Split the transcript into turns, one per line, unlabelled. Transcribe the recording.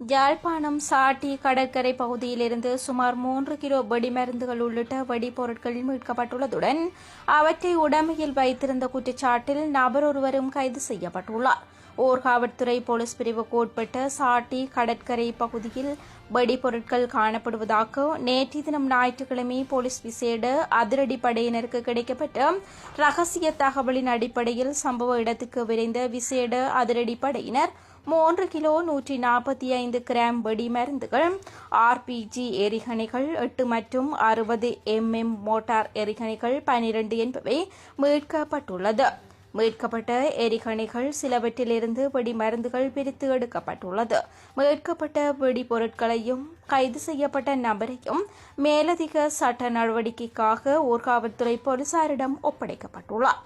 யாழ்ப்பாணம் சாட்டி கடற்கரை பகுதியிலிருந்து சுமார் மூன்று கிலோ வெடிமருந்துகள் உள்ளிட்ட வெடிப்பொருட்கள் மீட்கப்பட்டுள்ளதுடன் அவற்றை உடமையில் வைத்திருந்த குற்றச்சாட்டில் நபர் ஒருவரும் கைது செய்யப்பட்டுள்ளார். ஓர்காவற்துறை போலீஸ் பிரிவுக்கு உட்பட்ட சாட்டி கடற்கரை பகுதியில் வெடிபொருட்கள் காணப்படுவதாக நேற்று தினம் ஞாயிற்றுக்கிழமை போலீஸ் விசேட அதிரடி படையினருக்கு கிடைக்கப்பட்ட ரகசிய தகவலின் அடிப்படையில் சம்பவ இடத்துக்கு விரைந்த விசேட அதிரடி படையினர் மூன்று கிலோ நூற்றி நாற்பத்தி ஐந்து கிராம் வெடிமருந்துகள் ஆர்பிஜி எரிகணைகள் எட்டு மற்றும் அறுபது எம்எம் மோட்டார் எரிகணைகள் பனிரெண்டு என்பவை மீட்கப்பட்டுள்ளது. மீட்கப்பட்ட எரிகணைகள் சிலவற்றிலிருந்து வெடிமருந்துகள் பிரித்து எடுக்கப்பட்டுள்ளது. மீட்கப்பட்ட வெடிபொருட்களையும் கைது செய்யப்பட்ட நபரையும் மேலதிக சட்ட நடவடிக்கைக்காக ஊர்காவல்துறை போலீசாரிடம் ஒப்படைக்கப்பட்டுள்ளார்.